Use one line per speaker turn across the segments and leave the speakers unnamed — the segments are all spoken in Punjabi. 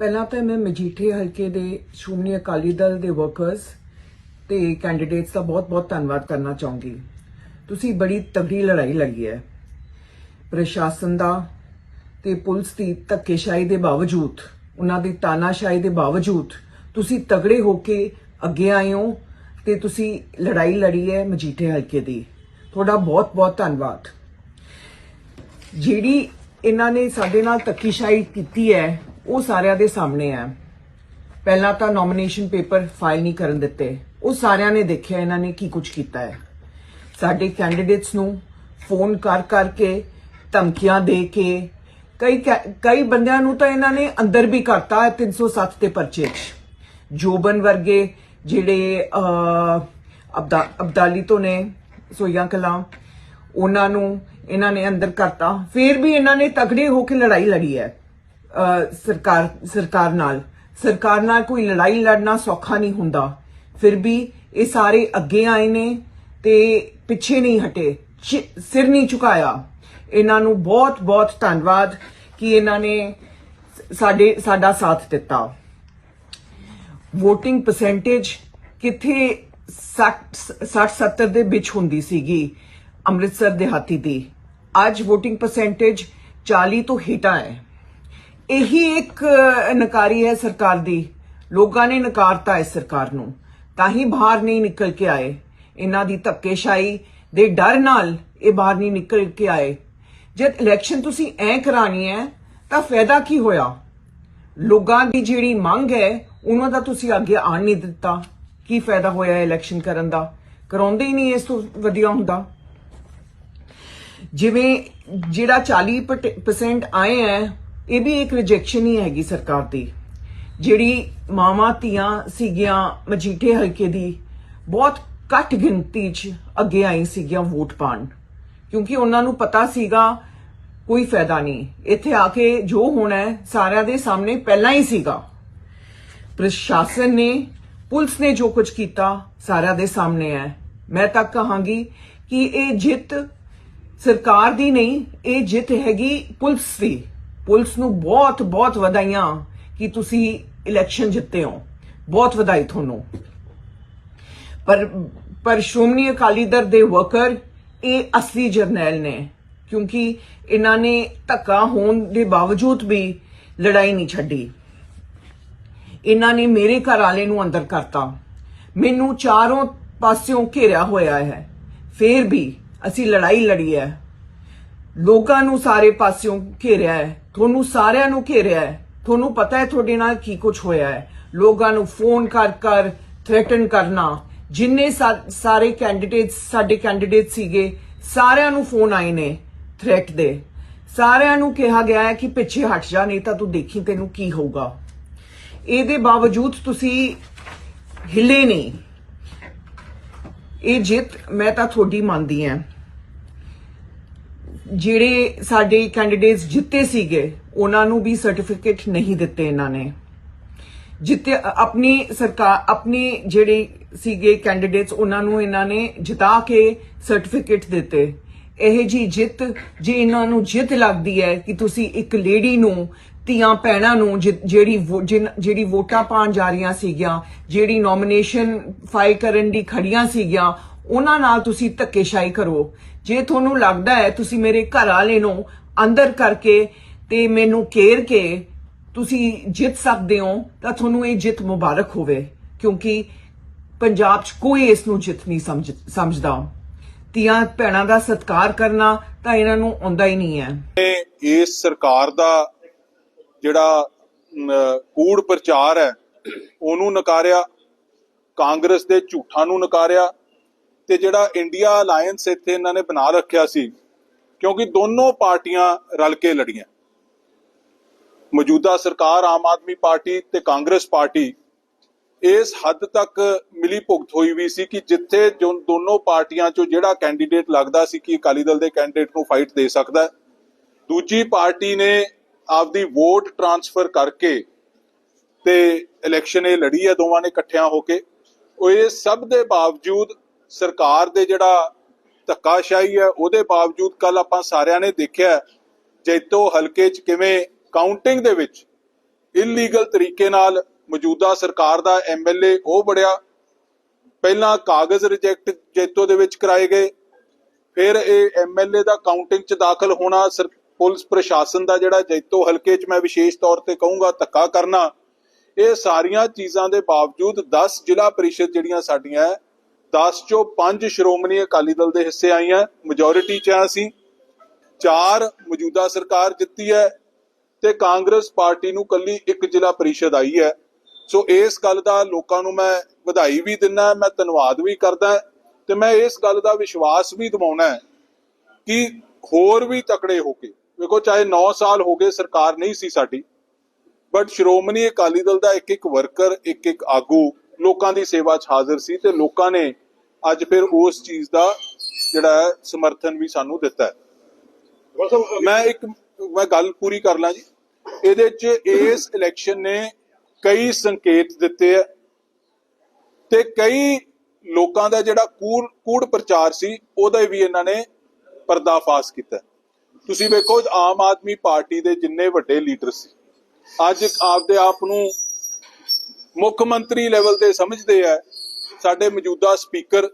ਪਹਿਲਾਂ ਤਾਂ ਮੈਂ ਮਜੀਠੇ ਹਲਕੇ ਦੇ ਸ਼੍ਰੋਮਣੀ ਅਕਾਲੀ ਦਲ ਦੇ ਵਰਕਰਸ ਤੇ ਕੈਂਡੀਡੇਟਸ ਦਾ ਬਹੁਤ-ਬਹੁਤ ਧੰਨਵਾਦ ਕਰਨਾ ਚਾਹੂੰਗੀ। ਤੁਸੀਂ ਬੜੀ ਤਗੜੀ ਲੜਾਈ ਲੜੀ ਹੈ। ਪ੍ਰਸ਼ਾਸਨ ਦਾ ਤੇ ਪੁਲਿਸ ਦੀ ਧੱਕੇਸ਼ਾਹੀ ਦੇ ਬਾਵਜੂਦ, ਉਹਨਾਂ ਦੀ ਤਾਨਾਸ਼ਾਹੀ ਦੇ ਬਾਵਜੂਦ ਤੁਸੀਂ ਤਗੜੇ ਹੋ ਕੇ ਅੱਗੇ ਆਏ ਹੋ ਤੇ ਤੁਸੀਂ ਲੜਾਈ ਲੜੀ ਹੈ ਮਜੀਠੇ ਹਲਕੇ ਦੀ। ਤੁਹਾਡਾ ਬਹੁਤ-ਬਹੁਤ ਧੰਨਵਾਦ। ਜਿਹੜੀ ਇਹਨਾਂ ਨੇ ਸਾਡੇ ਨਾਲ ਧੱਕੇਸ਼ਾਹੀ ਕੀਤੀ ਹੈ ਉਹ ਸਾਰਿਆਂ ਦੇ ਸਾਹਮਣੇ ਹੈ। ਪਹਿਲਾਂ ਤਾਂ ਨੋਮੀਨੇਸ਼ਨ ਪੇਪਰ ਫਾਈਲ ਨਹੀਂ ਕਰਨ ਦਿੱਤੇ। ਉਹ ਸਾਰਿਆਂ ਨੇ ਦੇਖਿਆ ਇਹਨਾਂ ਨੇ ਕੀ ਕੁਝ ਕੀਤਾ ਹੈ। ਸਾਡੇ ਕੈਂਡੀਡੇਟਸ ਨੂੰ ਫੋਨ ਕਰ ਕਰਕੇ ਧਮਕੀਆਂ ਦੇ ਕੇ ਕਈ ਕਈ ਬੰਦਿਆਂ ਨੂੰ ਤਾਂ ਇਹਨਾਂ ਨੇ ਅੰਦਰ ਵੀ ਕਰਤਾ ਹੈ 307 ਦੇ ਪਰਚੇ 'ਚ। ਜੋਬਨ ਵਰਗੇ ਜਿਹੜੇ ਅਹ, ਅਬਦਾ ਅਬਦਾਲੀ ਤੋਂ ਨੇ ਸੋਇਆ ਕਲਾਂ ਉਹਨਾਂ ਨੂੰ ਇਹਨਾਂ ਨੇ ਅੰਦਰ ਕਰਤਾ। ਫਿਰ ਵੀ ਇਹਨਾਂ ਨੇ ਤਗੜੇ ਹੋ ਕੇ ਲੜਾਈ ਲੜੀ ਹੈ। ਸਰਕਾਰ ਸਰਕਾਰ ਨਾਲ। ਸਰਕਾਰ ਨਾਲ ਕੋਈ ਲੜਾਈ ਲੜਨਾ ਸੌਖਾ ਨਹੀਂ ਹੁੰਦਾ। ਫਿਰ ਵੀ ਇਹ ਸਾਰੇ ਅੱਗੇ ਆਏ ਨੇ ਤੇ ਪਿੱਛੇ ਨਹੀਂ ਹਟੇ ਸਿਰ ਨਹੀਂ ਝੁਕਾਇਆ। ਇਹਨਾਂ ਨੂੰ ਬਹੁਤ ਬਹੁਤ ਧੰਨਵਾਦ ਕਿ ਇਹਨਾਂ ਨੇ ਸਾਡੇ, ਸਾਡਾ ਸਾਥ ਦਿੱਤਾ। VOTING ਪਰਸੈਂਟੇਜ ਕਿੱਥੇ 60 70 ਦੇ ਵਿੱਚ ਹੁੰਦੀ ਸੀਗੀ ਅੰਮ੍ਰਿਤਸਰ ਦੇ ਹਾਤੀ ਦੀ। ਅੱਜ VOTING ਪਰਸੈਂਟੇਜ 40 ਤੋਂ ਹੇਠਾਂ ਹੈ। ਇਹੀ ਇੱਕ ਨਕਾਰੀ ਹੈ ਸਰਕਾਰ ਦੀ। ਲੋਕਾਂ ਨੇ ਨਕਾਰਤਾ ਇਸ ਸਰਕਾਰ ਨੂੰ। ਤਾਂ ਹੀ ਬਾਹਰ ਨਹੀਂ ਨਿਕਲ ਕੇ ਆਏ। ਇਹਨਾਂ ਦੀ ਧੱਕੇਸ਼ਾਹੀ ਦੇ ਡਰ ਨਾਲ ਇਹ ਬਾਹਰ ਨਹੀਂ ਨਿਕਲ ਕੇ ਆਏ। ਜਦ ਇਲੈਕਸ਼ਨ ਤੁਸੀਂ ਐ ਕਰਾਣੀ ਹੈ, ਤਾਂ ਫਾਇਦਾ ਕੀ ਹੋਇਆ? ਲੋਕਾਂ ਦੀ ਜਿਹੜੀ ਮੰਗ ਹੈ, ਉਹਨਾਂ ਦਾ ਤੁਸੀਂ ਅੱਗੇ ਆਣ ਨਹੀਂ ਦਿੱਤਾ। ਕੀ ਫਾਇਦਾ ਹੋਇਆ ਇਲੈਕਸ਼ਨ ਕਰਨ ਦਾ? ਕਰਾਉਂਦੇ ਹੀ ਨਹੀਂ ਇਸ ਤੋਂ ਵਧੀਆ ਹੁੰਦਾ। ਜਿਵੇਂ ਜਿਹੜਾ 40% ਆਏ ਹੈ ਇਹ ਵੀ ਇੱਕ ਰਿਜੈਕਸ਼ਨ ਹੀ ਹੈਗੀ ਸਰਕਾਰ ਦੀ। ਜਿਹੜੀ ਮਾਵਾਂ, ਧੀਆਂ ਸੀਗੀਆਂ ਮਜੀਠੇ ਹਲਕੇ ਦੀ, ਬਹੁਤ ਘੱਟ ਗਿਣਤੀ 'ਚ ਅੱਗੇ ਆਈ ਸੀਗੀਆਂ ਵੋਟ ਪਾਣ ਕਿਉਂਕਿ ਉਹਨਾਂ ਨੂੰ ਪਤਾ ਸੀਗਾ, ਕੋਈ ਫਾਇਦਾ ਨਹੀਂ। ਇੱਥੇ ਆ ਕੇ ਜੋ ਹੋਣਾ ਹੈ, ਸਾਰਿਆਂ ਦੇ ਸਾਹਮਣੇ ਪਹਿਲਾਂ ਹੀ ਸੀਗਾ। ਪ੍ਰਸ਼ਾਸਨ ਨੇ, ਪੁਲਿਸ ਨੇ ਜੋ ਕੁਝ ਕੀਤਾ, ਸਾਰਿਆਂ ਦੇ ਸਾਹਮਣੇ ਹੈ। ਮੈਂ ਤਾਂ ਕਹਾਂਗੀ ਕਿ ਇਹ ਜਿੱਤ ਸਰਕਾਰ ਦੀ ਨਹੀਂ, ਇਹ ਜਿੱਤ ਹੈਗੀ ਪੁਲਿਸ ਦੀ। ਪੁਲਿਸ ਨੂੰ ਬਹੁਤ ਬਹੁਤ ਵਧਾਈਆਂ ਕਿ ਤੁਸੀਂ ਇਲੈਕਸ਼ਨ ਜਿੱਤੇ ਹੋ। ਬਹੁਤ ਵਧਾਈ ਤੁਹਾਨੂੰ। ਪਰ ਪਰ ਸ਼੍ਰੋਮਣੀ ਅਕਾਲੀ ਦਲ ਦੇ ਵਰਕਰ ਇਹ ਅਸਲੀ ਜਰਨੈਲ ਨੇ। ਕਿਉਂਕਿ ਇਹਨਾਂ ਨੇ ਧੱਕਾ ਹੋਣ ਦੇ ਬਾਵਜੂਦ ਵੀ ਲੜਾਈ ਨਹੀਂ ਛੱਡੀ। ਇਹਨਾਂ ਨੇ ਮੇਰੇ ਘਰ ਵਾਲੇ ਨੂੰ ਅੰਦਰ ਕਰਤਾ। ਮੈਨੂੰ ਚਾਰੋਂ ਪਾਸਿਓਂ ਘੇਰਿਆ ਹੋਇਆ ਹੈ। ਫੇਰ ਵੀ ਅਸੀਂ ਲੜਾਈ ਲੜੀ ਹੈ। ਲੋਕਾਂ ਨੂੰ ਸਾਰੇ ਪਾਸਿਓਂ ਘੇਰਿਆ ਹੈ। ਤੁਹਾਨੂੰ ਸਾਰਿਆਂ ਨੂੰ ਘੇਰਿਆ ਹੈ। ਤੁਹਾਨੂੰ ਪਤਾ ਹੈ ਤੁਹਾਡੇ ਨਾਲ ਕੀ ਕੁਝ ਹੋਇਆ ਹੈ। ਲੋਕਾਂ ਨੂੰ ਫੋਨ ਕਰ ਕਰ ਥ੍ਰੈਟਨ ਕਰਨਾ। ਜਿੰਨੇ ਸਾਰੇ ਕੈਂਡੀਡੇਟਸ ਸਾਡੇ ਕੈਂਡੀਡੇਟ ਸੀਗੇ, ਸਾਰਿਆਂ ਨੂੰ ਫੋਨ ਆਏ ਨੇ ਥ੍ਰੈਟ ਦੇ। ਸਾਰਿਆਂ ਨੂੰ ਕਿਹਾ ਗਿਆ ਹੈ ਕਿ ਪਿੱਛੇ ਹਟ ਜਾ, ਨਹੀਂ ਤਾਂ ਤੂੰ ਦੇਖੀ ਤੈਨੂੰ ਕੀ ਹੋਊਗਾ। ਇਹਦੇ ਬਾਵਜੂਦ ਤੁਸੀਂ ਹਿੱਲੇ ਨਹੀਂ। ਇਹ ਜਿੱਤ ਮੈਂ ਤਾਂ ਤੁਹਾਡੀ ਮੰਨਦੀ ਹਾਂ। ਜਿਹੜੇ ਸਾਡੇ ਕੈਂਡੀਡੇਟਸ ਜਿੱਤੇ ਸੀਗੇ, ਉਹਨਾਂ ਨੂੰ ਵੀ ਸਰਟੀਫਿਕੇਟ ਨਹੀਂ ਦਿੱਤੇ ਇਹਨਾਂ ਨੇ। ਜਿੱਤੇ ਆਪਣੀ ਸਰਕਾਰ, ਆਪਣੀ ਜਿਹੜੇ ਸੀਗੇ ਕੈਂਡੀਡੇਟਸ ਉਹਨਾਂ ਨੂੰ ਇਹਨਾਂ ਨੇ ਜਿਤਾ ਕੇ ਸਰਟੀਫਿਕੇਟ ਦਿੱਤੇ। ਇਹ ਜੀ ਜਿੱਤ, ਜੇ ਇਹਨਾਂ ਨੂੰ ਜਿੱਤ ਲੱਗਦੀ ਹੈ ਕਿ ਤੁਸੀਂ ਇੱਕ ਲੇਡੀ ਨੂੰ, ਧੀਆਂ ਭੈਣਾਂ ਨੂੰ ਜਿ- ਜਿਹੜੀ ਜਿਹੜੀ ਵੋਟਾਂ ਪਾਣ ਜਾ ਰਹੀਆਂ ਸੀਗੀਆਂ, ਜਿਹੜੀ ਨੋਮੀਨੇਸ਼ਨ ਫਾਈਲ ਕਰਨ ਦੀ ਖੜੀਆਂ ਸੀਗੀਆਂ ਉਹਨਾਂ ਨਾਲ ਤੁਸੀਂ ਧੱਕੇਸ਼ਾਹੀ ਕਰੋ। ਜੇ ਤੁਹਾਨੂੰ ਲੱਗਦਾ ਹੈ ਤੁਸੀਂ ਮੇਰੇ ਘਰ ਵਾਲੇ ਨੂੰ ਅੰਦਰ ਕਰਕੇ ਤੇ ਮੈਨੂੰ ਕੇਰ ਕੇ ਤੁਸੀਂ ਜਿੱਤ ਸਕਦੇ ਹੋ, ਤਾਂ ਤੁਹਾਨੂੰ ਇਹ ਜਿੱਤ ਮੁਬਾਰਕ ਹੋਵੇ, ਕਿਉਂਕਿ ਪੰਜਾਬ 'ਚ ਕੋਈ ਇਸ ਨੂੰ ਜਿੱਤ ਨਹੀਂ ਸਮਝਦਾ। ਧੀਆਂ ਭੈਣਾਂ ਦਾ ਸਤਿਕਾਰ ਕਰਨਾ ਤਾਂ ਇਹਨਾਂ ਨੂੰ ਆਉਂਦਾ ਹੀ ਨਹੀਂ ਹੈ।
ਇਸ ਸਰਕਾਰ ਦਾ ਜਿਹੜਾ ਕੂੜ ਪ੍ਰਚਾਰ ਹੈ, ਉਹਨੂੰ ਨਕਾਰਿਆ, ਕਾਂਗਰਸ ਦੇ ਝੂਠਾਂ ਨੂੰ ਨਕਾਰਿਆ ਤੇ ਜਿਹੜਾ ਇੰਡੀਆ ਅਲਾਈਅੰਸ ਇੱਥੇ ਇਹਨਾਂ ਨੇ ਬਣਾ ਰੱਖਿਆ ਸੀ, ਕਿਉਂਕਿ ਦੋਨੋਂ ਪਾਰਟੀਆਂ ਰਲ ਕੇ ਲੜੀਆਂ। ਮੌਜੂਦਾ ਸਰਕਾਰ ਆਮ ਆਦਮੀ ਪਾਰਟੀ ਤੇ ਕਾਂਗਰਸ ਪਾਰਟੀ ਇਸ ਹੱਦ ਤੱਕ ਮਿਲੀ ਭੁਗਤ ਹੋਈ ਵੀ ਸੀ ਕਿ ਜਿੱਥੇ ਜੋ ਦੋਨੋਂ ਪਾਰਟੀਆਂ ਚੋਂ ਜਿਹੜਾ ਕੈਂਡੀਡੇਟ ਲੱਗਦਾ ਸੀ ਕਿ ਅਕਾਲੀ ਦਲ ਦੇ ਕੈਂਡੀਡੇਟ ਨੂੰ ਫਾਈਟ ਦੇ ਸਕਦਾ ਦੂਜੀ ਪਾਰਟੀ ਨੇ ਆਪਦੀ ਵੋਟ ਟ੍ਰਾਂਸਫਰ ਕਰਕੇ ਤੇ ਇਲੈਕਸ਼ਨ ਇਹ ਲੜੀ ਹੈ, ਦੋਵਾਂ ਨੇ ਇਕੱਠਿਆਂ ਹੋ ਕੇ। ਉਹ ਇਹ ਸਭ ਦੇ ਬਾਵਜੂਦ ਸਰਕਾਰ ਦੇ ਜਿਹੜਾ ਧੱਕਾਸ਼ਾਹੀ ਹੈ, ਉਹਦੇ ਬਾਵਜੂਦ ਕੱਲ ਆਪਾਂ ਸਾਰਿਆਂ ਨੇ ਦੇਖਿਆ ਜੈਤੋ ਹਲਕੇ 'ਚ ਕਿਵੇਂ ਕਾਊਂਟਿੰਗ ਦੇ ਵਿੱਚ ਇਲੀਗਲ ਤਰੀਕੇ ਨਾਲ ਮੌਜੂਦਾ ਸਰਕਾਰ ਦਾ ਐਮਐਲਏ ਉਹ ਬੜਿਆ, ਪਹਿਲਾਂ ਕਾਗਜ਼ ਰਿਜੈਕਟ ਜੈਤੋ ਦੇ ਵਿੱਚ ਕਰਾਏ ਗਏ, ਫਿਰ ਇਹ ਐਮਐਲਏ ਦਾ ਕਾਊਂਟਿੰਗ ਚ ਦਾਖਲ ਹੋਣਾ ਪੁਲਿਸ ਪ੍ਰਸ਼ਾਸਨ ਦਾ ਜਿਹੜਾ ਜੈਤੋ ਹਲਕੇ ਚ ਮੈਂ ਵਿਸ਼ੇਸ਼ ਤੌਰ ਤੇ ਕਹੂੰਗਾ ਧੱਕਾ ਕਰਨਾ, ਇਹ ਸਾਰੀਆਂ ਚੀਜ਼ਾਂ ਦੇ ਬਾਵਜੂਦ 10 ਜ਼ਿਲ੍ਹਾ ਪਰਿਸ਼ਦ ਜਿਹੜੀਆਂ ਸਾਡੀਆਂ 10 ਚੋਂ 5 ਸ਼੍ਰੋਮਣੀ ਅਕਾਲੀ ਦਲ ਦੇ ਹਿੱਸੇ ਆਈਆਂ ਮੈਜੋਰਿਟੀ ਚ ਆ ਅਸੀਂ। ਚਾਰ ਮੌਜੂਦਾ ਸਰਕਾਰ ਜਿੱਤੀ ਹੈ ਤੇ ਕਾਂਗਰਸ ਪਾਰਟੀ ਨੂੰ ਕੱਲੀ ਇੱਕ ਜ਼ਿਲ੍ਹਾ ਪਰਿਸ਼ਦ ਆਈ ਹੈ। ਸੋ ਇਸ ਗੱਲ ਦਾ ਲੋਕਾਂ ਨੂੰ ਮੈਂ ਵਧਾਈ ਵੀ ਦਿੰਦਾ ਮੈਂ ਧੰਨਵਾਦ ਵੀ ਕਰਦਾ ਤੇ ਮੈਂ ਇਸ ਗੱਲ ਦਾ ਵਿਸ਼ਵਾਸ ਵੀ ਦਿਵਾਉਣਾ ਕਿ ਹੋਰ ਵੀ ਤਕੜੇ ਹੋ ਕੇ, ਵੇਖੋ ਚਾਹੇ 9 ਸਾਲ ਹੋ ਗਏ ਸਰਕਾਰ ਨਹੀਂ ਸੀ ਸਾਡੀ ਬਟ ਸ਼੍ਰੋਮਣੀ ਅਕਾਲੀ ਦਲ ਦਾ ਇੱਕ ਇੱਕ ਵਰਕਰ ਇੱਕ ਇੱਕ ਆਗੂ ਲੋਕਾਂ ਦੀ ਸੇਵਾ 'ਚ ਹਾਜ਼ਰ ਸੀ ਤੇ ਲੋਕਾਂ ਨੇ ਅੱਜ ਫਿਰ ਉਸ ਚੀਜ਼ ਦਾ ਜਿਹੜਾ ਸਮਰਥਨ ਵੀ ਸਾਨੂੰ ਦਿੱਤਾ ਹੈ। ਮੈਂ ਇੱਕ, ਮੈਂ ਗੱਲ ਪੂਰੀ ਕਰ ਲਾਂ ਜੀ। ਇਹਦੇ 'ਚ ਇਸ ਇਲੈਕਸ਼ਨ ਨੇ ਕਈ ਸੰਕੇਤ ਦਿੱਤੇ ਆ ਤੇ ਕਈ ਲੋਕਾਂ ਦਾ ਜਿਹੜਾ ਕੂੜ ਕੂੜ ਪ੍ਰਚਾਰ ਸੀ, ਉਹਦਾ ਵੀ ਇਹਨਾਂ ਨੇ ਪਰਦਾਫਾਸ਼ ਕੀਤਾ ਤੁਸੀਂ ਵੇਖੋ ਆਮ ਆਦਮੀ ਪਾਰਟੀ ਦੇ ਜਿੰਨੇ ਵੱਡੇ ਲੀਡਰ ਸੀ, ਅੱਜ ਆਪਦੇ ਆਪ ਨੂੰ ਮੁੱਖ ਮੰਤਰੀ ਲੈਵਲ ਤੇ ਸਮਝਦੇ ਆ, ਸਾਡੇ ਮੌਜੂਦਾ ਸਪੀਕਰ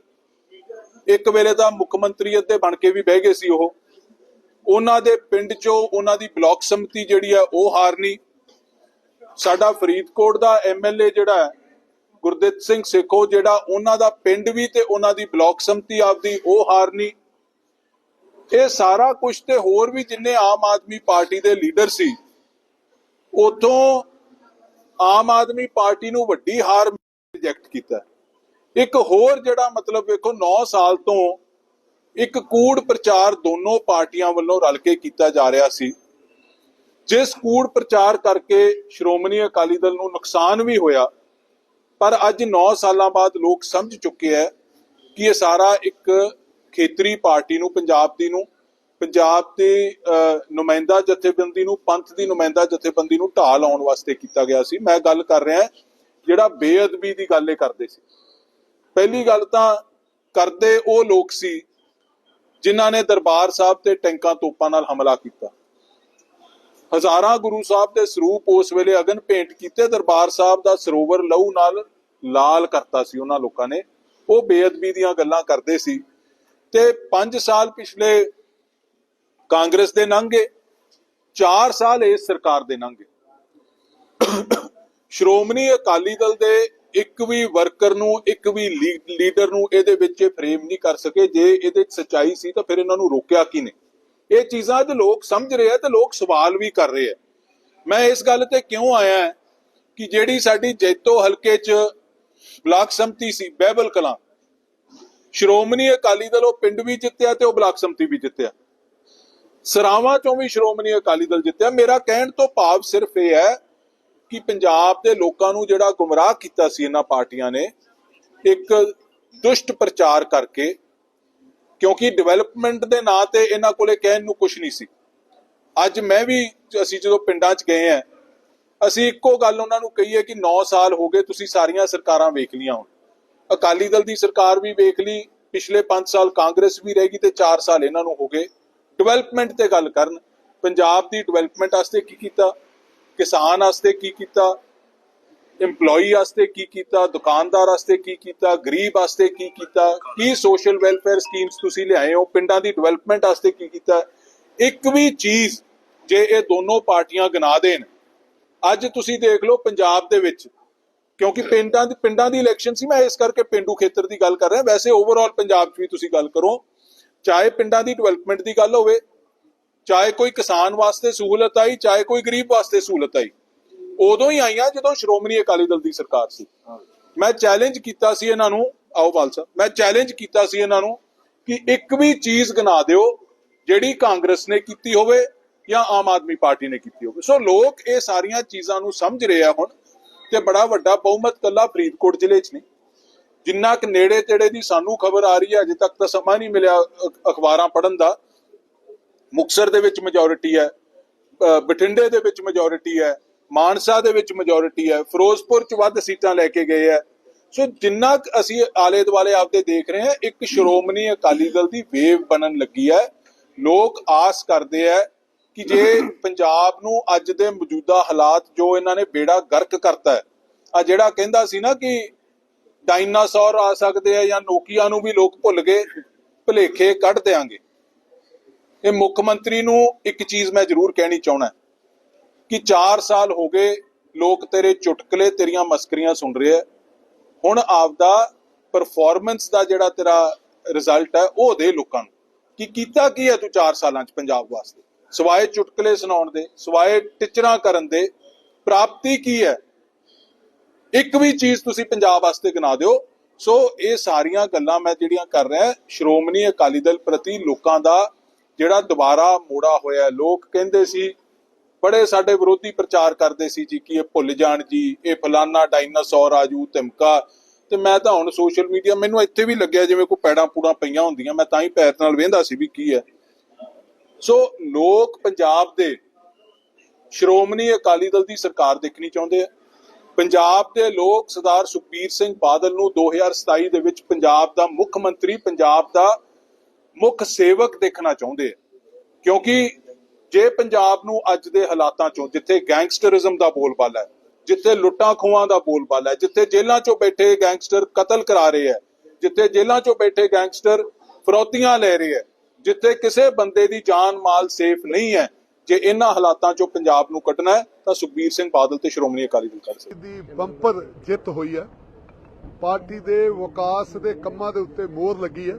ਇੱਕ ਵੇਲੇ ਤਾਂ ਮੁੱਖ ਮੰਤਰੀ ਅੱਧੇ ਬਣ ਕੇ ਵੀ ਬਹਿ ਗਏ ਸੀ ਉਹ। ਉਹਨਾਂ ਦੇ ਪਿੰਡ ਚੋਂ ਉਹਨਾਂ ਦੀ ਬਲਾਕ ਸਮਿਤੀ ਜਿਹੜੀ ਆ, ਉਹ ਹਾਰਨੀ। ਸਾਡਾ ਫਰੀਦਕੋਟ ਦਾ ਐਮਐਲਏ ਜਿਹੜਾ ਹੈ ਗੁਰਦਿੱਤ ਸਿੰਘ ਸੇਖੋ ਜਿਹੜਾ ਉਹਨਾਂ ਦਾ ਪਿੰਡ ਵੀ ਤੇ ਉਹਨਾਂ ਦੀ ਬਲਾਕ ਸਮਿਤੀ ਆਪਦੀ, ਉਹ ਹਾਰਨੀ। ਇਹ ਸਾਰਾ ਕੁਝ ਤੇ ਹੋਰ ਵੀ ਜਿੰਨੇ ਆਮ ਆਦਮੀ ਪਾਰਟੀ ਦੇ ਲੀਡਰ ਸੀ, ਉਥੋਂ ਆਮ ਆਦਮੀ ਪਾਰਟੀ ਨੂੰ ਵੱਡੀ ਹਾਰ ਰਿਜੈਕਟ ਕੀਤਾ। ਇੱਕ ਹੋਰ ਜਿਹੜਾ ਮਤਲਬ ਵੇਖੋ 9 ਸਾਲ ਤੋਂ ਇੱਕ ਕੂੜ ਪ੍ਰਚਾਰ ਦੋਨੋਂ ਪਾਰਟੀਆਂ ਵੱਲੋਂ ਰਲ ਕੇ ਕੀਤਾ ਜਾ ਰਿਹਾ ਸੀ। ਜਿਸ ਕੂੜ ਪ੍ਰਚਾਰ ਕਰਕੇ ਸ਼੍ਰੋਮਣੀ ਅਕਾਲੀ ਦਲ ਨੂੰ ਨੁਕਸਾਨ ਵੀ ਹੋਇਆ, ਪਰ ਅੱਜ 9 ਸਾਲਾਂ ਬਾਅਦ ਲੋਕ ਸਮਝ ਚੁੱਕੇ ਹੈ ਕਿ ਇਹ ਸਾਰਾ ਇੱਕ ਖੇਤਰੀ ਪਾਰਟੀ ਨੂੰ, ਪੰਜਾਬ ਦੀ ਨੂੰ ਪੰਜਾਬ ਦੇ ਅਹ, ਨੁਮਾਇੰਦਾ ਜਥੇਬੰਦੀ ਨੂੰ ਪੰਥ ਦੀ ਨੁਮਾਇੰਦਾ ਜਥੇਬੰਦੀ ਨੂੰ ਢਾਲ ਲਾਉਣ ਵਾਸਤੇ ਕੀਤਾ ਗਿਆ ਸੀ। ਮੈਂ ਗੱਲ ਕਰ ਰਿਹਾ ਜਿਹੜਾ ਬੇਅਦਬੀ ਦੀ ਗੱਲ ਇਹ ਕਰਦੇ ਸੀ। ਪਹਿਲੀ ਗੱਲ ਤਾਂ ਕਰਦੇ ਉਹ ਲੋਕ ਸੀ ਜਿਨ੍ਹਾਂ ਨੇ ਦਰਬਾਰ ਸਾਹਿਬ ਤੇ ਟੈਂਕਾਂ ਤੋਪਾਂ ਨਾਲ ਹਮਲਾ ਕੀਤਾ। ਹਜ਼ਾਰਾਂ ਗੁਰੂ ਸਾਹਿਬ ਦੇ ਸਰੂਪ ਉਸ ਵੇਲੇ ਅਗਨ ਭੇਂਟ ਕੀਤੇ ਦਰਬਾਰ ਸਾਹਿਬ ਦਾ ਸਰੋਵਰ ਲਹੂ ਨਾਲ ਲਾਲ ਕਰਤਾ ਸੀ ਉਹਨਾਂ ਲੋਕਾਂ ਨੇ। ਉਹ ਬੇਅਦਬੀ ਦੀਆਂ ਗੱਲਾਂ ਕਰਦੇ ਸੀ ਤੇ 5 ਸਾਲ ਪਿਛਲੇ ਕਾਂਗਰਸ ਦੇ ਲੰਘੇ 4 ਸਾਲ ਇਸ ਸਰਕਾਰ ਦੇ ਲੰਘੇ ਸ਼੍ਰੋਮਣੀ ਅਕਾਲੀ ਦਲ ਦੇ ਇੱਕ ਵੀ ਵਰਕਰ ਨੂੰ, ਇੱਕ ਵੀ ਲੀਡਰ ਨੂੰ ਇਹਦੇ ਵਿੱਚ ਫਰੇਮ ਨਹੀਂ ਕਰ ਸਕੇ। ਜੇ ਇਹਦੇ ਸਚਾਈ ਸੀ ਤਾਂ ਫਿਰ ਇਹਨਾਂ ਨੂੰ ਰੋਕਿਆ ਕਿਨੇ ਇਹ ਚੀਜ਼ਾਂ ਅੱਜ ਲੋਕ ਸਮਝ ਰਹੇ ਆ ਤੇ ਲੋਕ ਸਵਾਲ ਵੀ ਕਰ ਰਹੇ ਆ। ਮੈਂ ਇਸ ਗੱਲ ਤੇ ਕਿਉਂ ਆਇਆ ਕਿ ਜਿਹੜੀ ਸਾਡੀ ਜੈਤੋ ਹਲਕੇ 'ਚ ਬਲਾਕ ਸੰਮਤੀ ਸੀ, ਬਹਿਬਲ ਕਲਾਂ, ਸ਼੍ਰੋਮਣੀ ਅਕਾਲੀ ਦਲ ਉਹ ਪਿੰਡ ਵੀ ਜਿੱਤਿਆ ਤੇ ਉਹ ਬਲਾਕ ਸੰਮਤੀ ਵੀ ਜਿੱਤਿਆ। ਸਰਾਵਾਂ ਚੋਂ ਵੀ ਸ਼੍ਰੋਮਣੀ ਅਕਾਲੀ ਦਲ ਜਿੱਤਿਆ। ਮੇਰਾ ਕਹਿਣ ਤੋਂ ਭਾਵ ਸਿਰਫ ਇਹ ਹੈ ਕਿ ਪੰਜਾਬ ਦੇ ਲੋਕਾਂ ਨੂੰ ਜਿਹੜਾ ਗੁੰਮਰਾਹ ਕੀਤਾ ਸੀ ਇਹਨਾਂ ਪਾਰਟੀਆਂ ਨੇ, ਇੱਕ ਦੁਸ਼ਟ ਪ੍ਰਚਾਰ ਕਰਕੇ, ਕਿਉਂਕਿ ਡਿਵੈਲਪਮੈਂਟ ਦੇ ਨਾਂ ਤੇ ਇਹਨਾਂ ਕੋਲੇ ਕਹਿਣ ਨੂੰ ਕੁਝ ਨਹੀਂ ਸੀ। ਅੱਜ ਮੈਂ ਵੀ ਅਸੀਂ ਜਦੋਂ ਪਿੰਡਾਂ 'ਚ ਗਏ ਆ ਅਸੀਂ ਇੱਕੋ ਗੱਲ ਉਹਨਾਂ ਨੂੰ ਕਹੀ ਹੈ ਕਿ 9 ਸਾਲ ਹੋ ਗਏ ਤੁਸੀਂ ਸਾਰੀਆਂ ਸਰਕਾਰਾਂ ਵੇਖ ਲੀਆਂ ਹੁਣ। ਅਕਾਲੀ ਦਲ ਦੀ ਸਰਕਾਰ ਵੀ ਵੇਖ ਲਈ, ਪਿਛਲੇ 5 ਸਾਲ ਕਾਂਗਰਸ ਵੀ ਰਹੇਗੀ ਤੇ 4 ਸਾਲ ਇਹਨਾਂ ਨੂੰ ਹੋ ਗਏ। ਡਿਵੈਲਪਮੈਂਟ ਤੇ ਗੱਲ ਕਰਨ। ਪੰਜਾਬ ਦੀ ਡਿਵੈਲਪਮੈਂਟ ਵਾਸਤੇ ਕੀ ਕੀਤਾ? ਕਿਸਾਨ ਵਾਸਤੇ ਕੀ ਕੀਤਾ? EMPLOYEE ਵਾਸਤੇ ਕੀ ਕੀਤਾ? ਦੁਕਾਨਦਾਰ ਵਾਸਤੇ ਕੀ ਕੀਤਾ? ਗਰੀਬ ਵਾਸਤੇ ਕੀ ਕੀਤਾ? ਕੀ ਸੋਸ਼ਲ ਵੈਲਫੇਅਰ ਸਕੀਮਸ ਤੁਸੀਂ ਲਿਆਏ ਹੋ? ਪਿੰਡਾਂ ਦੀ ਡਿਵੈਲਪਮੈਂਟ ਵਾਸਤੇ ਕੀ ਕੀਤਾ? ਇੱਕ ਵੀ ਚੀਜ਼ ਜੇ ਇਹ ਦੋਨੋਂ ਪਾਰਟੀਆਂ ਗਿਣਾ ਦੇਣ, ਅੱਜ ਤੁਸੀਂ ਦੇਖ ਲਓ ਪੰਜਾਬ ਦੇ ਵਿੱਚ, ਕਿਉਂਕਿ ਪਿੰਡਾਂ ਦੀ ਪਿੰਡਾਂ ਦੀ ਇਲੈਕਸ਼ਨ ਸੀ, ਮੈਂ ਇਸ ਕਰਕੇ ਪਿੰਡੂ ਖੇਤਰ ਦੀ ਗੱਲ ਕਰ ਰਿਹਾ। ਵੈਸੇ ਓਵਰਆਲ ਪੰਜਾਬ 'ਚ ਵੀ ਤੁਸੀਂ ਗੱਲ ਕਰੋ ਚਾਹੇ ਪਿੰਡਾਂ ਦੀ ਡਿਵੈਲਪਮੈਂਟ ਦੀ ਗੱਲ ਹੋਵੇ, ਚਾਹੇ ਕੋਈ ਕਿਸਾਨ ਵਾਸਤੇ ਸਹੂਲਤ ਆਈ, ਚਾਹੇ ਕੋਈ ਗਰੀਬ ਵਾਸਤੇ ਸਹੂਲਤ ਆਈ, ਉਦੋਂ ਹੀ ਆਈਆਂ ਜਦੋਂ ਸ਼੍ਰੋਮਣੀ ਅਕਾਲੀ ਦਲ ਦੀ ਸਰਕਾਰ ਸੀ। ਮੈਂ ਚੈਲੰਜ ਕੀਤਾ ਸੀ ਇਹਨਾਂ ਨੂੰ, ਆਓ ਬਾਲ ਮੈਂ ਚੈਲੰਜ ਕੀਤਾ ਸੀ ਇਹਨਾਂ ਨੂੰ ਕਿ ਇੱਕ ਵੀ ਚੀਜ਼ ਗਿਣਾ ਦਿਓ ਜਿਹੜੀ ਕਾਂਗਰਸ ਨੇ ਕੀਤੀ ਹੋਵੇ ਜਾਂ ਆਮ ਆਦਮੀ ਪਾਰਟੀ ਨੇ ਕੀਤੀ ਹੋਵੇ। ਸੋ ਲੋਕ ਇਹ ਸਾਰੀਆਂ ਚੀਜ਼ਾਂ ਨੂੰ ਸਮਝ ਰਹੇ ਆ ਹੁਣ ਤੇ ਬੜਾ ਵੱਡਾ ਬਹੁਮਤ ਕੱਲਾ ਫਰੀਦਕੋਟ ਜ਼ਿਲ੍ਹੇ 'ਚ ਨਹੀਂ। ਜਿੰਨਾ ਕਿ ਨੇੜੇ ਤੇੜੇ ਦੀ ਸਾਨੂੰ ਖਬਰ ਆ ਰਹੀ ਹੈ, ਅਜੇ ਤੱਕ ਤਾਂ ਸਮਾਂ ਨਹੀਂ ਮਿਲਿਆ ਅਖਬਾਰਾਂ ਪੜ੍ਹਨ ਦਾ। ਮੁਕਸਰ ਦੇ ਵਿੱਚ ਮੈਜੋਰਿਟੀ ਹੈ ਬਠਿੰਡੇ ਦੇ ਵਿੱਚ ਮੈਜੋਰਿਟੀ ਹੈ, ਮਾਨਸਾ ਦੇ ਵਿੱਚ ਮੈਜੋਰਿਟੀ ਹੈ, ਫਿਰੋਜ਼ਪੁਰ ਚ ਵੱਧ ਸੀਟਾਂ ਲੈ ਕੇ ਗਏ ਹੈ। ਸੋ ਜਿੰਨਾ ਕੁ ਅਸੀਂ ਆਲੇ ਦੁਆਲੇ ਆਪਦੇ ਦੇਖ ਰਹੇ ਹਾਂ, ਇੱਕ ਸ਼੍ਰੋਮਣੀ ਅਕਾਲੀ ਦਲ ਦੀ ਵੇਵ ਬਣਨ ਲੱਗੀ ਹੈ। ਲੋਕ ਆਸ ਕਰਦੇ ਹੈ ਕਿ ਜੇ ਪੰਜਾਬ ਨੂੰ ਅੱਜ ਦੇ ਮੌਜੂਦਾ ਹਾਲਾਤ ਜੋ ਇਹਨਾਂ ਨੇ ਬੇੜਾ ਗਰਕ ਕਰਤਾ ਹੈ, ਆ ਜਿਹੜਾ ਕਹਿੰਦਾ ਸੀ ਨਾ ਕਿ ਡਾਇਨਾਸੌਰ ਆ ਸਕਦੇ ਆ ਜਾਂ ਨੋਕੀਆ ਨੂੰ ਵੀ ਲੋਕ ਭੁੱਲ ਗਏ, ਭੁਲੇਖੇ ਕੱਢ ਦੇਾਂਗੇ ਇਹ ਮੁੱਖ ਮੰਤਰੀ ਨੂੰ ਇੱਕ ਚੀਜ਼ ਮੈਂ ਜ਼ਰੂਰ ਕਹਿਣੀ ਚਾਹਣਾ ਕਿ 4 ਸਾਲ ਹੋ ਗਏ ਲੋਕ ਤੇਰੇ ਚੁਟਕਲੇ ਤੇਰੀਆਂ ਮਸਕਰੀਆਂ ਸੁਣ ਰਹੇ ਆ। ਹੁਣ ਆਪਦਾ ਪਰਫਾਰਮੈਂਸ ਦਾ ਜਿਹੜਾ ਤੇਰਾ ਰਿਜ਼ਲਟ ਹੈ, ਉਹ ਦੇ ਲੋਕਾਂ ਨੂੰ। ਕਿ ਕੀਤਾ ਕੀ ਹੈ ਤੂੰ 4 ਸਾਲਾਂ ਚ ਪੰਜਾਬ ਵਾਸਤੇ? ਸਵਾਏ ਚੁਟਕਲੇ ਸੁਣਾਉਣ ਦੇ, ਸਵਾਏ ਟਿਚਰਾਂ ਕਰਨ ਦੇ, ਪ੍ਰਾਪਤੀ ਕੀ ਹੈ? ਇੱਕ ਵੀ ਚੀਜ਼ ਤੁਸੀਂ ਪੰਜਾਬ ਵਾਸਤੇ ਗਿਣਾ ਦਿਓ, ਸੋ ਇਹ ਸਾਰੀਆਂ ਗੱਲਾਂ ਮੈਂ ਜਿਹੜੀਆਂ ਕਰ ਰਿਹਾ, ਸ਼੍ਰੋਮਣੀ ਅਕਾਲੀ ਦਲ ਪ੍ਰਤੀ ਲੋਕਾਂ ਦਾ ਜਿਹੜਾ ਦੁਬਾਰਾ ਮੋੜਾ ਹੋਇਆ ਲੋਕ ਕਹਿੰਦੇ ਸੀ, ਬੜੇ ਸਾਡੇ ਵਿਰੋਧੀ ਪ੍ਰਚਾਰ ਕਰਦੇ ਸੀ ਜੀ ਕਿ ਇਹ ਭੁੱਲ ਜਾਣ ਜੀ, ਇਹ ਫਲਾਨਾ ਡਾਇਨਾਸੌਰ ਆਜੂ ਧਮਕਾ। ਤੇ ਮੈਂ ਤਾਂ ਹੁਣ ਸੋਸ਼ਲ ਮੀਡੀਆ, ਮੈਨੂੰ ਇੱਥੇ ਵੀ ਲੱਗਿਆ ਜਿਵੇਂ ਕੋਈ ਪੈੜਾਂ ਪੂੜਾਂ ਪਈਆਂ ਹੁੰਦੀਆਂ, ਮੈਂ ਤਾਂ ਹੀ ਪੈਰ ਨਾਲ ਵੇਂਦਾ ਸੀ ਵੀ ਕੀ ਹੈ। ਸੋ ਲੋਕ ਪੰਜਾਬ ਦੇ ਸ਼੍ਰੋਮਣੀ ਅਕਾਲੀ ਦਲ ਦੀ ਸਰਕਾਰ ਦੇਖਣੀ ਚਾਹੁੰਦੇ ਆ। ਪੰਜਾਬ ਦੇ ਲੋਕ ਸਰਦਾਰ ਸੁਖਬੀਰ ਸਿੰਘ ਬਾਦਲ ਨੂੰ 2027 ਦੇ ਵਿੱਚ ਪੰਜਾਬ ਦਾ ਮੁੱਖ ਮੰਤਰੀ, ਪੰਜਾਬ ਦਾ ਮੁੱਖ ਸੇਵਕ ਦੇਖਣਾ ਚਾਹੁੰਦੇ ਆ। ਕਿਉਂਕਿ ਜੇ ਪੰਜਾਬ ਨੂੰ ਅੱਜ ਦੇ ਹਾਲਾਤਾਂ ਚੋਂ, ਜਿੱਥੇ ਗੈਂਗਸਟਰਿਜ਼ਮ ਦਾ ਬੋਲਬਾਲਾ ਹੈ, ਜਿੱਥੇ ਲੁੱਟਾਂ ਖੋਹਾਂ ਦਾ ਬੋਲਬਾਲਾ ਹੈ, ਜਿੱਥੇ ਜੇਲ੍ਹਾਂ ਚੋਂ ਬੈਠੇ ਗੈਂਗਸਟਰ ਕਤਲ ਕਰਾ ਰਹੇ ਹੈ, ਜਿੱਥੇ ਜੇਲ੍ਹਾਂ ਚੋਂ ਬੈਠੇ ਗੈਂਗਸਟਰ ਫਰੋਤੀਆਂ ਲੈ ਰਹੇ ਹੈ, ਜਿੱਥੇ ਕਿਸੇ ਬੰਦੇ ਦੀ ਜਾਨ ਮਾਲ ਸੇਫ ਨਹੀਂ ਹੈ ਜੇ ਇਹਨਾਂ ਹਾਲਾਤਾਂ ਚੋਂ ਪੰਜਾਬ ਨੂੰ ਕੱਢਣਾ ਹੈ, ਤਾਂ ਸੁਖਬੀਰ ਸਿੰਘ ਬਾਦਲ ਤੇ ਸ਼੍ਰੋਮਣੀ ਅਕਾਲੀ ਦਲ ਕਰ ਸਕਦੇ
ਦੀ ਬੰਪਰ ਜਿੱਤ ਹੋਈ ਹੈ। ਪਾਰਟੀ ਦੇ ਵਿਕਾਸ ਦੇ ਕੰਮਾਂ ਦੇ ਉੱਤੇ ਮੋਹਰ ਲੱਗੀ ਹੈ।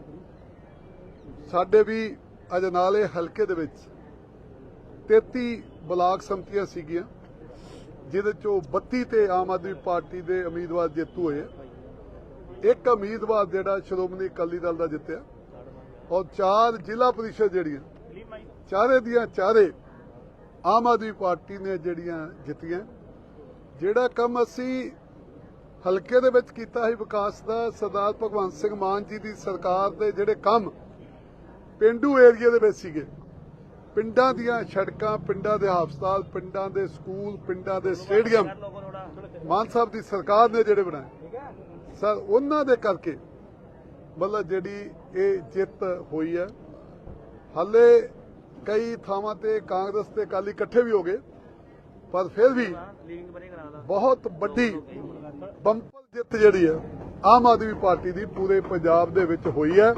ਸਾਡੇ ਵੀ ਅਜਨਾਲੇ ਹਲਕੇ ਦੇ ਵਿੱਚ 33 ਬਲਾਕ ਸੰਮਤੀਆਂ ਸੀਗੀਆਂ, ਜਿਹਦੇ ਚੋਂ 32 ਤੇ ਆਮ ਆਦਮੀ ਪਾਰਟੀ ਦੇ ਉਮੀਦਵਾਰ ਜੇਤੂ ਹੋਏ ਆ। ਇੱਕ ਉਮੀਦਵਾਰ ਜਿਹੜਾ ਸ਼੍ਰੋਮਣੀ ਅਕਾਲੀ ਦਲ ਦਾ ਜਿੱਤਿਆ, ਔਰ ਚਾਰ ਜ਼ਿਲ੍ਹਾ ਪਰਿਸ਼ਦ ਜਿਹੜੀਆਂ, ਚਾਰੇ ਦੀਆਂ ਚਾਰੇ ਆਮ ਆਦਮੀ ਪਾਰਟੀ ਨੇ ਜਿਹੜੀਆਂ ਜਿੱਤੀਆਂ, ਜਿਹੜਾ ਕੰਮ ਅਸੀਂ ਹਲਕੇ ਦੇ ਵਿੱਚ ਕੀਤਾ ਸੀ ਵਿਕਾਸ ਦਾ, ਸਰਦਾਰ ਭਗਵੰਤ ਸਿੰਘ ਮਾਨ ਜੀ ਦੀ ਸਰਕਾਰ ਦੇ ਜਿਹੜੇ ਕੰਮ ਪਿੰਡੂ ਏਰੀਆ ਦੇ ਵਿੱਚ ਸੀਗੇ। ਪਿੰਡਾਂ ਦੀਆਂ ਸੜਕਾਂ, ਪਿੰਡਾਂ ਦੇ ਹਸਪਤਾਲ, ਪਿੰਡਾਂ ਦੇ ਸਕੂਲ, ਪਿੰਡਾਂ ਦੇ ਸਟੇਡੀਅਮ, ਮਾਨ ਸਾਹਿਬ ਦੀ ਸਰਕਾਰ ਨੇ ਜਿਹੜੇ ਬਣਾਏ। ਸਰ, ਉਹਨਾਂ ਦੇ ਕਰਕੇ ਮਤਲਬ ਜਿਹੜੀ ਇਹ ਜਿੱਤ ਹੋਈ ਹੈ। ਹਾਲੇ ਕਈ ਥਾਵਾਂ ਤੇ ਕਾਂਗਰਸ ਤੇ ਅਕਾਲੀ ਇਕੱਠੇ ਵੀ ਹੋ ਗਏ, ਪਰ ਫਿਰ ਵੀ ਬਹੁਤ ਵੱਡੀ ਬੰਪਰ ਜਿੱਤ ਜਿਹੜੀ ਹੈ, ਆਮ ਆਦਮੀ ਪਾਰਟੀ ਦੀ ਪੂਰੇ ਪੰਜਾਬ ਦੇ ਵਿੱਚ ਹੋਈ ਹੈ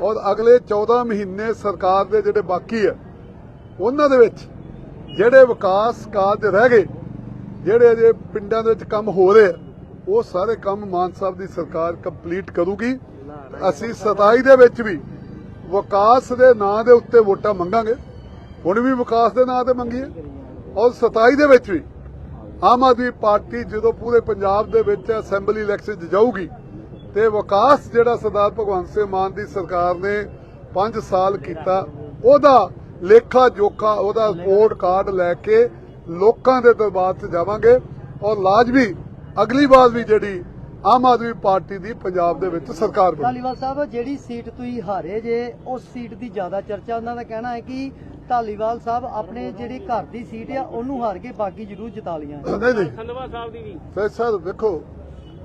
ਔਰ ਅਗਲੇ 14 ਮਹੀਨੇ ਸਰਕਾਰ ਦੇ ਜਿਹੜੇ ਬਾਕੀ ਹੈ, ਉਹਨਾਂ ਦੇ ਵਿੱਚ ਜਿਹੜੇ ਵਿਕਾਸ ਕਾਰਜ ਰਹਿ ਗਏ, ਜਿਹੜੇ ਅਜੇ ਪਿੰਡਾਂ ਦੇ ਵਿੱਚ ਕੰਮ ਹੋ ਰਹੇ ਉਹ ਸਾਰੇ ਕੰਮ ਮਾਨ ਸਾਹਿਬ ਦੀ ਸਰਕਾਰ ਕੰਪਲੀਟ ਕਰੂਗੀ। ਅਸੀਂ 27 ਦੇ ਵਿੱਚ ਵੀ ਵਿਕਾਸ ਦੇ ਨਾਂ ਦੇ ਉੱਤੇ ਵੋਟਾਂ ਮੰਗਾਂਗੇ। ਹੁਣ ਵੀ ਵਿਕਾਸ ਦੇ ਨਾਂ ਤੇ ਮੰਗੀਏ ਔਰ 27 ਦੇ ਵਿੱਚ ਵੀ ਆਮ ਆਦਮੀ ਪਾਰਟੀ ਜਦੋਂ ਪੂਰੇ ਪੰਜਾਬ ਦੇ ਵਿੱਚ ਅਸੈਂਬਲੀ ਇਲੈਕਸ਼ਨ ਜਾਊਗੀ ਤੇ ਵਿਕਾਸ ਜਿਹੜਾ ਸਰਦਾਰ ਭਗਵੰਤ ਸਿੰਘ ਮਾਨ ਦੀ ਸਰਕਾਰ ਨੇ 5 ਸਾਲ ਕੀਤਾ, ਉਹਦਾ ਲੇਖਾ ਜੋਖਾ, ਉਹਦਾ ਰਿਪੋਰਟ ਕਾਰਡ ਲੈ ਕੇ ਲੋਕਾਂ ਦੇ ਦਰਬਾਰ 'ਚ ਜਾਵਾਂਗੇ। ਔਰ ਲਾਜ਼ਮੀ ਅਗਲੀ ਵਾਰ ਵੀ ਜਿਹੜੀ ਆਮ ਆਦਮੀ ਪਾਰਟੀ ਦੀ ਪੰਜਾਬ ਦੇ ਵਿੱਚ ਸਰਕਾਰ ਬਣੇ
ਧਾਲੀਵਾਲ ਸਾਹਿਬ, ਜਿਹੜੀ ਸੀਟ ਤੁਸੀਂ ਹਾਰੇ ਜੇ, ਉਸ ਸੀਟ ਦੀ ਜ਼ਿਆਦਾ ਚਰਚਾ, ਉਹਨਾਂ ਦਾ ਕਹਿਣਾ ਹੈ ਕਿ ਧਾਲੀਵਾਲ ਸਾਹਿਬ ਆਪਣੇ ਜਿਹੜੀ ਘਰ ਦੀ ਸੀਟ ਆ ਉਹਨੂੰ ਹਾਰ ਕੇ ਬਾਕੀ ਜ਼ਰੂਰ ਜਿਤਾ ਲੀਆਂ
ਨਹੀਂ ਨਹੀਂ।
ਖੰਡਵਾ ਸਾਹਿਬ ਦੀ ਵੀ।
ਸਰ ਵੇਖੋ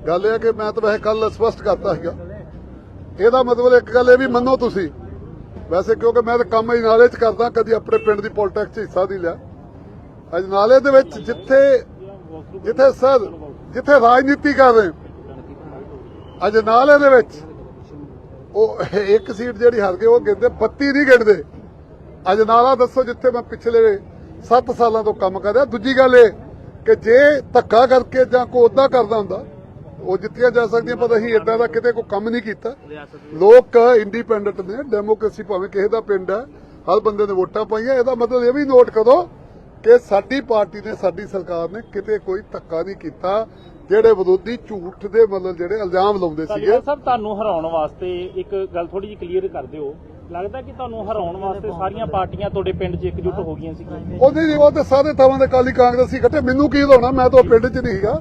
ਗੱਲ ਇਹ ਹੈ ਕਿ ਮੈਂ ਤਾਂ ਵੈਸੇ ਕੱਲ ਸਪਸ਼ਟ ਕਰਤਾ ਸੀਗਾ। ਇਹਦਾ ਮਤਲਬ ਇੱਕ ਗੱਲ ਇਹ ਵੀ ਮੰਨੋ ਤੁਸੀਂ। ਵੈਸੇ ਕਿਉਂਕਿ ਮੈਂ ਤਾਂ ਕੰਮ ਅਜਨਾਲੇ 'ਚ ਕਰਦਾ ਕਦੀ ਆਪਣੇ ਪਿੰਡ ਦੀ ਪੋਲਿਟਿਕਸ 'ਚ ਹਿੱਸਾ ਨਹੀਂ ਲਿਆ। ਅਜਨਾਲੇ ਦੇ ਵਿੱਚ ਜਿੱਥੇ ਜਿੱਥੇ ਸਰ ਜਿੱਥੇ ਰਾਜਨੀਤੀ ਕਰ ਰਹੇ ਅਜਨਾਲੇ ਦੇ ਵਿੱਚ ਉਹ ਇੱਕ ਸੀਟ ਜਿਹੜੀ ਹਾਰ ਗਏ ਉਹ ਗਿਣਦੇ 32 ਨਹੀਂ ਗਿਣਦੇ। ਅਜਨਾਲਾ ਦੱਸੋ ਜਿੱਥੇ ਮੈਂ ਪਿਛਲੇ 7 ਸਾਲਾਂ ਤੋਂ ਕੰਮ ਕਰ ਰਿਹਾ। ਦੂਜੀ ਗੱਲ ਇਹ ਕਿ ਜੇ ਧੱਕਾ ਕਰਕੇ ਜਾਂ ਕੋਈ ਉਦਾਂ ਕਰਦਾ ਹੁੰਦਾ ਉਹ ਜਿੱਤੀਆਂ ਜਾ ਸਕਦੀਆਂ ਪਰ ਅਸੀਂ ਇਦਾਂ ਦਾ ਕਿਤੇ ਕੋਈ ਕੰਮ ਨਹੀਂ ਕੀਤਾ। ਲੋਕ ਇੰਡੀਪੈਂਡੈਂਟ ਨੇ ਡੈਮੋਕ੍ਰੇਸੀ ਭਾਵੇਂ ਕਿਸੇ ਦਾ ਪਿੰਡ ਹੈ ਹਰ ਬੰਦੇ ਨੇ ਵੋਟਾਂ ਪਾਈਆਂ। ਇਹਦਾ ਮਤਲਬ ਇਹ ਵੀ ਨੋਟ ਕਰੋ ਕਿ ਸਾਡੀ ਪਾਰਟੀ ਨੇ ਸਾਡੀ ਸਰਕਾਰ ਨੇ ਕਿਤੇ ਕੋਈ ਧੱਕਾ ਨਹੀਂ ਕੀਤਾ। ਜਿਹੜੇ ਵਿਰੋਧੀ ਝੂਠ ਦੇ ਮਤਲਬ ਜਿਹੜੇ ਇਲਜ਼ਾਮ ਲਾਉਂਦੇ ਸੀਗੇ।
ਸਾਹਿਬ ਤੁਹਾਨੂੰ ਹਰਾਉਣ ਵਾਸਤੇ ਇੱਕ ਗੱਲ ਥੋੜੀ ਜਿਹੀ ਕਲੀਅਰ ਕਰ ਦਿਓ। ਲੱਗਦਾ ਕਿ ਤੁਹਾਨੂੰ ਹਰਾਉਣ ਵਾਸਤੇ ਸਾਰੀਆਂ ਪਾਰਟੀਆਂ ਤੁਹਾਡੇ ਪਿੰਡ 'ਚ ਇਕਜੁੱਟ ਹੋ ਗਈਆਂ ਸੀਗੀਆਂ?
ਉਹ ਨਹੀਂ ਨਹੀਂ, ਉਹ ਤੇ ਸਾਰੇ ਥਾਵਾਂ ਦੇ ਕਾਲੀ ਕਾਂਗਰਸੀ ਇਕੱਠੇ ਮੈਨੂੰ ਕੀ ਹਿਲਾਉਣਾ ਮੈਂ ਤਾਂ ਪਿੰਡ 'ਚ ਨਹੀਂ ਸੀਗਾ।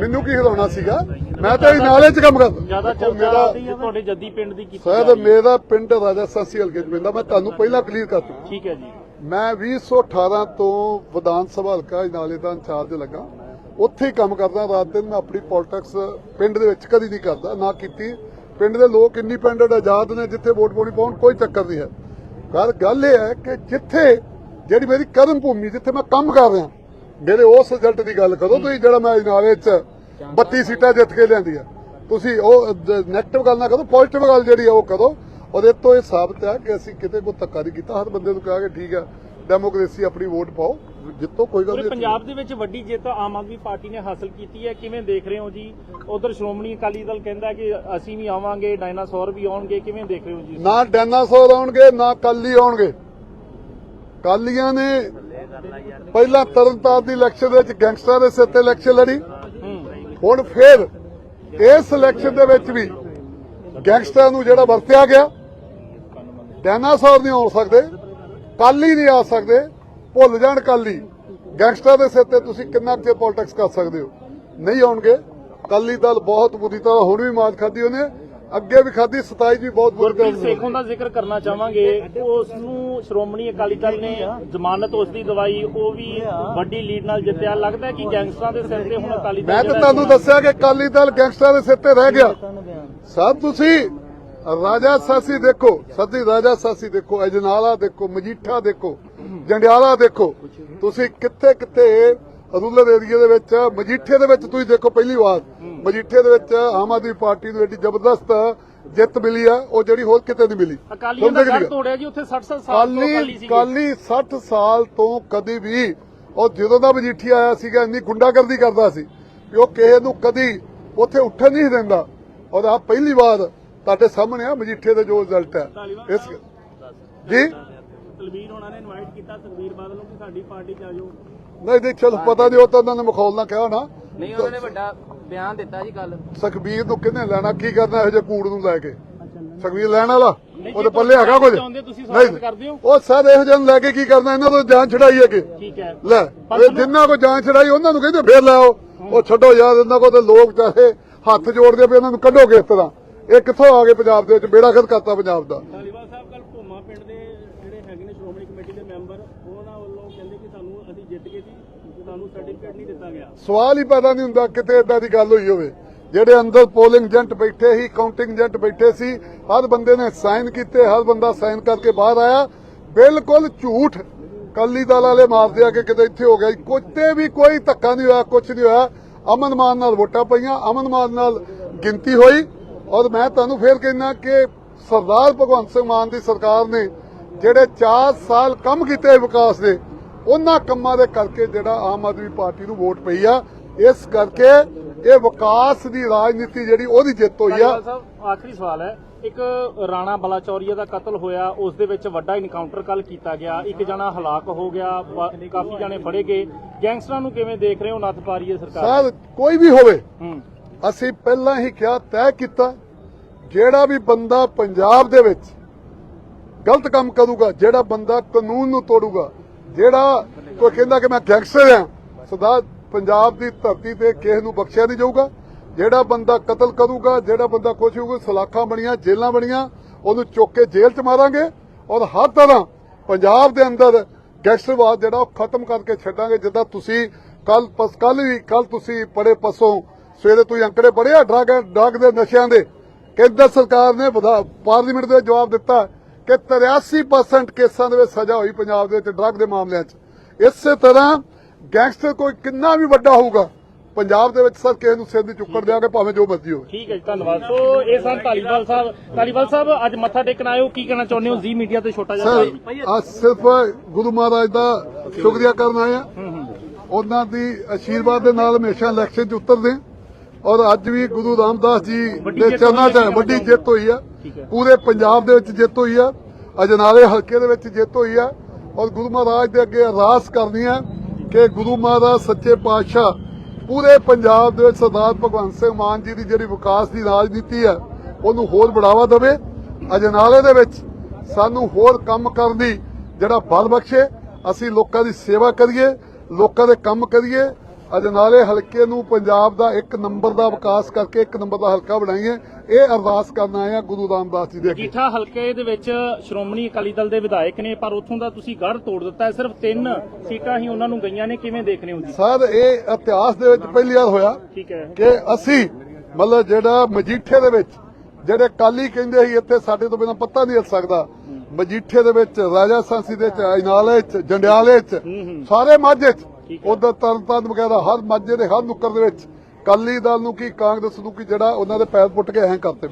ਮੈਨੂੰ ਕੀ ਹਿਲਾਉਣਾ ਸੀਗਾ? ਮੈਂ ਤਾਂ ਇਹ ਨਾਲੇ 'ਚ ਕੰਮ ਕਰਦਾ।
ਜ਼ਿਆਦਾ ਚਰਚਾ ਤੁਹਾਡੇ ਜੱਦੀ ਪਿੰਡ ਦੀ ਕੀਤੀ ਹੈ।
ਮੇਰਾ ਪਿੰਡ ਰਾਜਾ ਸਾਸੀ ਹਲਕੇ 'ਚ ਪੈਂਦਾ। ਮੈਂ ਤੁਹਾਨੂੰ ਪਹਿਲਾਂ ਕਲੀਅਰ ਕਰ ਦੂੰ
ਠੀਕ ਹੈ ਜੀ।
ਮੈਂ 2018 ਤੋਂ ਵਿਧਾਨ ਸਭਾ ਹਲਕਾ ਨਾਲੇ ਦਾ ਇੰਚਾਰਜ ਲੱਗਾ। ਉੱਥੇ ਹੀ ਕੰਮ ਕਰਦਾ। ਰਾਤ ਦਿਨ ਮੈਂ ਆਪਣੀ ਪੋਲਿਟਿਕਸ ਪਿੰਡ ਦੇ ਵਿੱਚ ਕਦੀ ਨਹੀਂ ਕਰਦਾ ਨਾ ਕੀਤੀ। ਪਿੰਡ ਦੇ ਲੋਕ ਇੰਡੀਪੈਂਡੈਂਟ ਆਜ਼ਾਦ ਨੇ ਜਿੱਥੇ ਵੋਟ ਪਾਉਣੀ ਪਾਉਣ, ਕੋਈ ਚੱਕਰ ਨਹੀਂ ਹੈ। ਪਰ ਗੱਲ ਇਹ ਹੈ ਕਿ ਜਿੱਥੇ ਜਿਹੜੀ ਮੇਰੀ ਕਰਮ ਭੂਮੀ, ਜਿੱਥੇ ਮੈਂ ਕੰਮ ਕਰ ਰਿਹਾ, ਮੇਰੇ ਉਸ ਰਿਜ਼ਲਟ ਦੀ ਗੱਲ ਕਰੋ ਤੁਸੀਂ, ਜਿਹੜਾ ਮੈਂ ਨਾਲੇ ਚ 32 ਸੀਟਾਂ ਜਿੱਤ ਕੇ ਲਿਆਂਦੀ ਆ। ਤੁਸੀਂ ਉਹ ਨੈਗੇਟਿਵ ਗੱਲ ਨਾ ਕਰੋ ਪੋਜ਼ਿਟਿਵ ਗੱਲ ਜਿਹੜੀ ਆ ਉਹ ਕਰੋ। ਉਹਦੇ ਤੋਂ ਇਹ ਸਾਬਤ ਹੈ ਕਿ ਅਸੀਂ ਕਿਤੇ ਕੋਈ ਧੱਕਾ ਨਹੀਂ ਕੀਤਾ। ਹਰ ਬੰਦੇ ਨੂੰ ਕਿਹਾ ਕਿ ਠੀਕ ਹੈ ਡੈਮੋਕ੍ਰੇਸੀ ਆਪਣੀ ਵੋਟ ਪਾਓ। ਜਿੱਤੋ ਕੋਈ ਗੱਲ
ਪੂਰੇ
ਨਹੀਂ
ਪੰਜਾਬ ਦੇ ਵਿੱਚ ਵੱਡੀ ਜਿੱਤ ਆਮ ਆਦਮੀ ਪਾਰਟੀ ਨੇ ਹਾਸਲ ਕੀਤੀ ਹੈ। ਕਿਵੇਂ ਦੇਖ ਰਹੇ ਹੋ ਜੀ? ਉਧਰ ਸ਼੍ਰੋਮਣੀ ਅਕਾਲੀ ਦਲ ਕਹਿੰਦਾ ਕਿ ਅਸੀਂ ਵੀ ਆਵਾਂਗੇ ਡਾਇਨਾਸੌਰ ਵੀ ਆਉਣਗੇ। ਕਿਵੇਂ ਦੇਖ ਰਹੇ ਹੋ ਜੀ?
ਨਾ ਡਾਇਨਾਸੌਰ ਆਉਣਗੇ ਨਾ ਕਾਲੀ ਆਉਣਗੇ। ਕਾਲੀਆਂ ਨੇ ਪਹਿਲਾਂ ਤਰਨਤਾਰਨ ਦੀ ਇਲੈਕਸ਼ਨ ਦੇ ਵਿੱਚ ਗੈਂਗਸਟਰ ਦੇ ਸਿਰ ਤੇ ਇਲੈਕਸ਼ਨ ਲੜੀ।
ਹੂੰ।
ਹੁਣ ਫਿਰ ਇਸ ਇਲੈਕਸ਼ਨ ਦੇ ਵਿੱਚ ਵੀ ਗੈਂਗਸਟਰ ਨੂੰ ਜਿਹੜਾ ਵਰਤਿਆ ਗਿਆ ਡਾਇਨਾਸੌਰ ਨਹੀਂ ਆਉਣ ਸਕਦੇ ਕਾਲੀ ਨਹੀਂ ਆ ਸਕਦੇ। ਭੁੱਲ ਜਾਣ ਕਾਲੀ ਗੈਂਗਸਟਰ ਦੇ ਸਿਰ ਤੇ ਤੁਸੀਂ ਕਿੰਨਾ ਕੁ ਪੋਲਿਟਿਕਸ ਕਰ ਸਕਦੇ ਹੋ? ਨਹੀਂ ਆਉਣਗੇ। ਕਾਲੀ ਦਲ ਬਹੁਤ ਬੁਰੀ ਤਰ੍ਹਾਂ ਹੁਣ ਵੀ ਮਾਰ ਖਾਦੀ ਉਹਨੇ। ਅੱਗੇ ਵੀ ਖਾਦੀ 27 ਵੀ ਬਹੁਤ ਬੁਰੀ
ਗੁਰਪ੍ਰੀਤ
ਤਰ੍ਹਾਂ
ਸੇਖੋਂ ਦਾ ਜ਼ਿਕਰ ਕਰਨਾ ਚਾਹਾਂਗੇ। ਉਸ ਨੂੰ ਸ਼੍ਰੋਮਣੀ ਅਕਾਲੀ ਦਲ ਨੇ ਜ਼ਮਾਨਤ ਉਸ ਦੀ ਦਵਾਈ ਉਹ ਵੀ ਵੱਡੀ ਲੀਡ ਨਾਲ ਜਿੱਤਿਆ। ਲੱਗਦਾ ਹੈ ਕਿ ਗੈਂਗਸਟਰਾਂ ਦੇ ਸਿਰ ਤੇ ਹੁਣ ਅਕਾਲੀ ਦਲ
ਮੈਂ ਤਾਂ ਤੁਹਾਨੂੰ ਦੱਸਿਆ ਕਿ ਕਾਲੀ ਦਲ ਗੈਂਗਸਟਰ ਦੇ ਸਿਰ ਤੇ ਰਹਿ ਗਿਆ। ਸਭ ਤੁਸੀਂ ਰਾਜਾ ਸਾਸੀ ਦੇਖੋ ਸੱਦੀ ਰਾਜਾ ਸਾਸੀ ਦੇਖੋ ਅਜਨਾਲਾ ਦੇਖੋ ਮਜੀਠਾ ਦੇਖੋ ਜੰਡਿਆਲਾ ਦੇਖੋ। ਤੁਸੀਂ ਕਿੱਥੇ ਕਿੱਥੇ ਰੂਰਲ ਏਰੀਆ ਦੇ ਵਿੱਚ ਮਜੀਠੇ ਦੇ ਵਿੱਚ ਤੁਸੀਂ ਦੇਖੋ ਪਹਿਲੀ ਵਾਰ। ਮਜੀਠੇ ਦੇ ਵਿੱਚ ਆਮ ਆਦਮੀ ਪਾਰਟੀ ਨੂੰ ਏਡੀ ਜ਼ਬਰਦਸਤ ਜਿੱਤ ਮਿਲੀ ਆ ਉਹ ਜਿਹੜੀ ਹੋਰ ਕਿਤੇ ਨਹੀਂ ਮਿਲੀ।
ਅਕਾਲੀਆਂ ਦਾ ਘਰ? ਤੋੜਿਆ ਜੀ ਉੱਥੇ 60 ਸਾਲ ਤੋਂ ਅਕਾਲੀ
ਕਾਲੀ
ਸੀਗੇ।
ਕਾਲੀ 60 ਸਾਲ ਤੋਂ ਕਦੀ ਵੀ ਉਹ ਜਦੋਂ ਦਾ ਮਜੀਠੀ ਆਇਆ ਸੀਗਾ ਇੰਨੀ ਗੁੰਡਾਗਰਦੀ ਕਰਦਾ ਸੀ ਕਿ ਉਹ ਕਿਸੇ ਨੂੰ ਕਦੀ ਉੱਥੇ ਉੱਠਣ ਨਹੀਂ ਦਿੰਦਾ। ਔਰ ਆ ਪਹਿਲੀ ਵਾਰ ਤੁਹਾਡੇ ਸਾਹਮਣੇ ਆ ਮਜੀਠੇ ਦਾ ਜੋ ਰਿਜ਼ਲਟ ਹੈ। ਇਸ ਜੀ?
ਤਲਵੀਰ ਉਹਨਾਂ ਨੇ ਇਨਵਾਈਟ ਕੀਤਾ ਤਲਵੀਰ ਬਾਦਲ ਨੂੰ ਕਿ ਸਾਡੀ ਪਾਰਟੀ ਚ ਆ ਜਾਓ।
ਨਹੀਂ ਨਹੀਂ ਚਲੋ ਪਤਾ ਨਹੀਂ ਉਹ ਤਾਂ ਉਹਨਾਂ ਨੇ ਮਖੌਲ ਨਾ ਕਿਹਾ ਹੋਣਾ।
ਨਹੀਂ ਉਹਨਾਂ ਨੇ ਵੱਡਾ ਬਿਆਨ ਦਿੱਤਾ ਜੀ ਕੱਲ
ਸੁਖਬੀਰ ਨੂੰ ਕਿਹਨੇ ਲੈਣਾ ਕੀ ਕਰਨਾ ਇਹੋ ਜਿਹੇ ਕੂੜ ਨੂੰ ਲੈ ਕੇ? ਸੁਖਬੀਰ ਲੈਣ ਵਾਲਾ? ਉਹਦੇ ਪੱਲੇ ਹੈਗਾ ਕੁਝ?
ਚਾਹੁੰਦੇ ਤੁਸੀਂ ਸਵਾਗਤ ਕਰਦੇ ਹੋ।
ਉਹ ਸਰ ਇਹੋ ਜਿਹੇ ਨੂੰ ਲੈ ਕੇ ਕੀ ਕਰਨਾ ਇਹਨਾਂ ਤੋਂ ਜਾਨ ਛਡਾਈ ਅੱਗੇ
ਠੀਕ ਹੈ।
ਲੈ ਇਹ ਜਿੰਨਾ ਕੋ ਜਾਂਚ ਛੜਾਈ ਉਹਨਾਂ ਨੂੰ ਕਹਿੰਦੇ ਫੇਰ ਲੈ ਆਓ। ਉਹ ਛੱਡੋ ਯਾਰ ਇਹਨਾਂ ਕੋ ਤੇ ਲੋਕ ਚਾਹੇ ਹੱਥ ਜੋੜਦੇ ਪਏ ਇਹਨਾਂ ਨੂੰ ਕੱਢੋ ਕਿਸ ਤਰ੍ਹਾਂ। ਇਹ ਕਿੱਥੋਂ ਆ ਗਏ ਪੰਜਾਬ ਦੇ ਵਿੱਚ? ਬੇੜਾ ਖਤ ਕਰਤਾ ਪੰਜਾਬ ਦਾ।
ਧਾਲੀਵਾਲ ਸਾਹਿਬ ਕੱਲ ਭੂਮਾ ਪਿੰਡ ਦੇ ਜਿਹੜੇ ਹੈਗੇ ਨੇ ਸ਼੍ਰੋਮਣੀ ਕਮੇਟੀ ਦੇ ਮੈਂਬਰ ਉਹਨਾਂ ਵੱਲੋਂ ਕਹਿੰਦੇ ਕਿ ਸਾਨੂੰ ਅਸੀਂ ਜਿੱਤ ਗਏ ਸੀ ਤੇ ਸਾਨੂੰ ਸਰਟੀਫਿਕੇਟ ਨਹੀਂ ਦਿੱਤਾ ਗਿਆ।
ਸਵਾਲ ਹੀ ਪੈਦਾ ਨਹੀਂ ਹੁੰਦਾ ਕਿਤੇ ਇਦਾਂ ਦੀ ਗੱਲ ਹੋਈ ਹੋਵੇ। ਜਿਹੜੇ ਅੰਦਰ ਪੋਲਿੰਗ ਏਜੰਟ ਬੈਠੇ ਸੀ ਕਾਊਂਟਿੰਗ ਏਜੰਟ ਬੈਠੇ ਸੀ ਹਰ ਬੰਦੇ ਨੇ ਸਾਈਨ ਕੀਤੇ ਹਰ ਬੰਦਾ ਸਾਈਨ ਕਰਕੇ ਬਾਹਰ ਆਇਆ। ਬਿਲਕੁਲ ਝੂਠ ਕੱਲੀ ਦਲ ਵਾਲੇ ਮਾਰਦੇ ਆ ਕਿ ਕਿਤੇ ਇੱਥੇ ਹੋ ਗਿਆ। ਕੁੱਤੇ ਵੀ ਕੋਈ ਧੱਕਾ ਨਹੀਂ ਹੋਇਆ ਕੁਝ ਨਹੀਂ ਹੋਇਆ। ਅਮਨ ਮਾਨ ਨਾਲ ਵੋਟਾਂ ਪਈਆਂ। ਅਮਨ ਮਾਨ ਨਾਲ ਗਿਣਤੀ ਹੋਈ। ਔਰ ਮੈਂ ਤੁਹਾਨੂੰ ਫੇਰ ਕਹਿਣਾ ਕਿ ਸਰਦਾਰ ਭਗਵੰਤ ਸਿੰਘ ਮਾਨ ਦੀ ਸਰਕਾਰ ਨੇ ਜਿਹੜੇ 4 ਸਾਲ ਕੰਮ ਕੀਤੇ ਵਿਕਾਸ ਦੇ ਉਹਨਾਂ ਕੰਮਾਂ ਦੇ ਕਰਕੇ ਜਿਹੜਾ ਆਮ ਆਦਮੀ ਪਾਰਟੀ ਨੂੰ ਵੋਟ ਪਈ ਆ। ਇਸ ਕਰਕੇ ਇਹ ਵਿਕਾਸ ਦੀ ਰਾਜਨੀਤੀ ਜਿਹੜੀ ਉਹਦੀ ਜਿੱਤ ਹੋਈ ਆ।
ਸਾਹਿਬ ਆਖਰੀ ਸਵਾਲ ਹੈ। ਇੱਕ ਰਾਣਾ ਬਲਾਚੌਰੀਆ ਦਾ ਕਤਲ ਹੋਇਆ ਉਸ ਦੇ ਵਿੱਚ ਵੱਡਾ ਇਨਕਾਊਂਟਰ ਕੱਲ ਕੀਤਾ ਗਿਆ। ਇੱਕ ਜਣਾ ਹਲਾਕ ਹੋ ਗਿਆ ਕਾਫੀ ਜਣੇ ਫੜੇ ਗਏ। ਗੈਂਗਸਟਰਾਂ ਨੂੰ ਕਿਵੇਂ ਦੇਖ ਰਹੇ ਹੋ ਨੱਥ ਪਾ ਰਹੀ ਹੈ ਸਰਕਾਰ?
ਸਰ ਕੋਈ ਵੀ ਹੋਵੇ
ਹੂੰ।
ਅਸੀਂ ਪਹਿਲਾਂ ਹੀ ਕਿਹਾ, ਤੈਅ ਕੀਤਾ, ਜਿਹੜਾ ਵੀ ਬੰਦਾ ਪੰਜਾਬ ਦੇ ਵਿੱਚ ਗਲਤ ਕੰਮ ਕਰੂਗਾ, ਜਿਹੜਾ ਬੰਦਾ ਕਾਨੂੰਨ ਨੂੰ ਤੋੜੂਗਾ, ਜਿਹੜਾ ਕੋਈ ਕਹਿੰਦਾ ਕਿ ਮੈਂ ਗੈਂਗਸਟਰ ਆ ਸਦਾ ਪੰਜਾਬ ਦੀ ਧਰਤੀ ਤੇ ਕਿਸੇ ਨੂੰ ਬਖਸ਼ਿਆ ਨਹੀਂ ਜਾਊਗਾ। ਜਿਹੜਾ ਬੰਦਾ ਕਤਲ ਕਰੂਗਾ, ਜਿਹੜਾ ਬੰਦਾ ਕੁਛ ਹੋਊਗਾ, ਸਲਾਖਾਂ ਬਣੀਆਂ ਜੇਲਾਂ ਬਣੀਆਂ, ਉਹਨੂੰ ਚੁੱਕ ਕੇ ਜੇਲ੍ਹ 'ਚ ਮਾਰਾਂਗੇ ਔਰ ਹਰ ਤਰ੍ਹਾਂ ਪੰਜਾਬ ਦੇ ਅੰਦਰ ਗੈਂਗਸਟਰਵਾਦ ਜਿਹੜਾ ਉਹ ਖਤਮ ਕਰਕੇ ਛੱਡਾਂਗੇ, ਜਿੱਦਾਂ ਤੁਸੀਂ ਕੱਲ ਪਸ ਕੱਲ ਵੀ ਕੱਲ ਤੁਸੀਂ ਪੜੇ ਪਸੋਂ ਸਵੇਰੇ ਤੁਸੀਂ ਅੰਕੜੇ ਪੜਿਆ ਡਰਗ ਡਰਗ ਦੇ ਨਸ਼ਿਆਂ ਦੇ। ਕੇਂਦਰ ਸਰਕਾਰ ਨੇ ਪਾਰਲੀਮੈਂਟ ਦੇ ਜਵਾਬ ਦਿੱਤਾ ਕਿ 83% ਕੇਸਾਂ ਦੇ ਵਿੱਚ ਸਜ਼ਾ ਹੋਈ ਪੰਜਾਬ ਦੇ ਵਿੱਚ ਡਰਗ ਦੇ ਮਾਮਲਿਆਂ 'ਚ। ਇਸੇ ਤਰ੍ਹਾਂ ਗੈਂਗਸਟਰ ਕੋਈ ਕਿੰਨਾ ਵੀ ਵੱਡਾ ਹੋਊਗਾ ਪੰਜਾਬ ਦੇ ਵਿੱਚ ਸਰ ਕਿਸੇ ਨੂੰ ਸਿਰ ਦੀ ਚੁੱਕੜ ਦਿਆਂਗੇ ਭਾਵੇਂ ਜੋ ਮਰਜ਼ੀ ਹੋਵੇ।
ਠੀਕ ਹੈ ਜੀ ਧੰਨਵਾਦ। ਸੋ ਇਹ ਸਨ ਧਾਲੀਵਾਲ ਸਾਹਿਬ। ਧਾਲੀਵਾਲ ਸਾਹਿਬ ਅੱਜ ਮੱਥਾ ਟੇਕਣ ਆਏ ਹੋ ਕੀ ਕਹਿਣਾ ਚਾਹੁੰਦੇ ਹੋ? ਜੀ ਮੀਡੀਆ ਤੇ ਛੋਟਾ ਜਿਹਾ
ਸਰ। ਅੱਜ ਸਿਰਫ ਗੁਰੂ ਮਹਾਰਾਜ ਦਾ ਸ਼ੁਕਰੀਆ ਕਰਨ ਆਏ ਆ। ਉਹਨਾਂ ਦੀ ਆਸ਼ੀਰਵਾਦ ਦੇ ਨਾਲ ਹਮੇਸ਼ਾ ਇਲੈਕਸ਼ਨ 'ਚ ਉਤਰਦੇ। ਔਰ ਅੱਜ ਵੀ ਗੁਰੂ ਰਾਮਦਾਸ ਜੀ ਦੇ ਚਰਨਾਂ 'ਚ ਵੱਡੀ ਜਿੱਤ ਹੋਈ ਆ। ਪੂਰੇ ਪੰਜਾਬ ਦੇ ਵਿੱਚ ਜਿੱਤ ਹੋਈ ਆ। ਅਜਨਾਲੇ ਹਲਕੇ ਦੇ ਵਿੱਚ ਜਿੱਤ ਹੋਈ ਆ। ਔਰ ਗੁਰੂ ਮਹਾਰਾਜ ਦੇ ਅੱਗੇ ਅਰਦਾਸ ਕਰਨੀ ਆ ਕਿ ਗੁਰੂ ਮਹਾਰਾਜ ਸੱਚੇ ਪਾਤਸ਼ਾਹ ਪੂਰੇ ਪੰਜਾਬ ਦੇ ਵਿੱਚ ਸਰਦਾਰ ਭਗਵੰਤ ਸਿੰਘ ਮਾਨ ਜੀ ਦੀ ਜਿਹੜੀ ਵਿਕਾਸ ਦੀ ਰਾਜਨੀਤੀ ਆ ਉਹਨੂੰ ਹੋਰ ਬੜਾਵਾ ਦੇਵੇ। ਅਜਨਾਲੇ ਦੇ ਵਿੱਚ ਸਾਨੂੰ ਹੋਰ ਕੰਮ ਕਰਨ ਦੀ ਜਿਹੜਾ ਬਲ ਬਖਸ਼ੇ। ਅਸੀਂ ਲੋਕਾਂ ਦੀ ਸੇਵਾ ਕਰੀਏ ਲੋਕਾਂ ਦੇ ਕੰਮ ਕਰੀਏ। ਅਜਨਾਲੇ ਹਲਕੇ ਨੂੰ ਪੰਜਾਬ ਦਾ ਇੱਕ ਨੰਬਰ ਦਾ ਵਿਕਾਸ ਕਰਕੇ ਇੱਕ ਨੰਬਰ ਦਾ ਹਲਕਾ ਬਣਾਈਏ ਇਹ ਅਰਦਾਸ ਕਰਨ ਆਏ ਆ ਗੁਰੂ ਰਾਮਦਾਸ ਜੀ ਦੇ ਅੱਗੇ।
ਜੀਠਾ ਹਲਕੇ ਦੇ ਵਿੱਚ ਸ਼੍ਰੋਮਣੀ ਅਕਾਲੀ ਦਲ ਦੇ ਵਿਧਾਇਕ ਨੇ ਪਰ ਉੱਥੋਂ ਦਾ ਤੁਸੀਂ ਗੜ ਤੋੜ ਦਿੱਤਾ ਸਿਰਫ ਤਿੰਨ ਸੀਟਾਂ ਹੀ ਉਹਨਾਂ ਨੂੰ ਗਈਆਂ ਨੇ ਕਿਵੇਂ ਦੇਖ ਰਹੇ ਹੋ ਜੀ?
ਸਰ ਇਹ ਇਤਿਹਾਸ ਦੇ ਵਿੱਚ ਪਹਿਲੀ ਵਾਰ ਹੋਇਆ ਕਿ ਅਸੀਂ ਮਤਲਬ ਜਿਹੜਾ ਮਜੀਠੇ ਦੇ ਵਿੱਚ ਜਿਹੜੇ ਕਾਲੀ ਕਹਿੰਦੇ ਸੀ ਇੱਥੇ ਸਾਡੇ ਤੋਂ ਬਿਨਾਂ ਪੱਤਾ ਨਹੀਂ ਹਿੱਲ ਸਕਦਾ। ਮਜੀਠੇ ਦੇ ਵਿੱਚ ਰਾਜਾ ਸਾਂਸੀ ਦੇ ਵਿੱਚ ਅਜਨਾਲੇ ਚ ਜੰਡਿਆਲੇ ਚ ਸਾਰੇ ਮਾਝੇ ਚ ਉਧਰ ਤਰਨਤਾਰਨ ਵਗੈਰਾ ਹਰ ਮਾਝੇ ਦੇ ਹਰ ਨੁੱਕਰ ਦੇ ਵਿੱਚ ਕਾਲੀ ਦਲ ਨੂੰ ਕੀ ਕਾਂਗਰਸ ਨੂੰ ਕੀ ਜਿਹੜਾ ਉਹਨਾਂ ਦੇ ਪੈਰ ਪੁੱਟ ਕੇ ਐਂ ਕਰਤੇ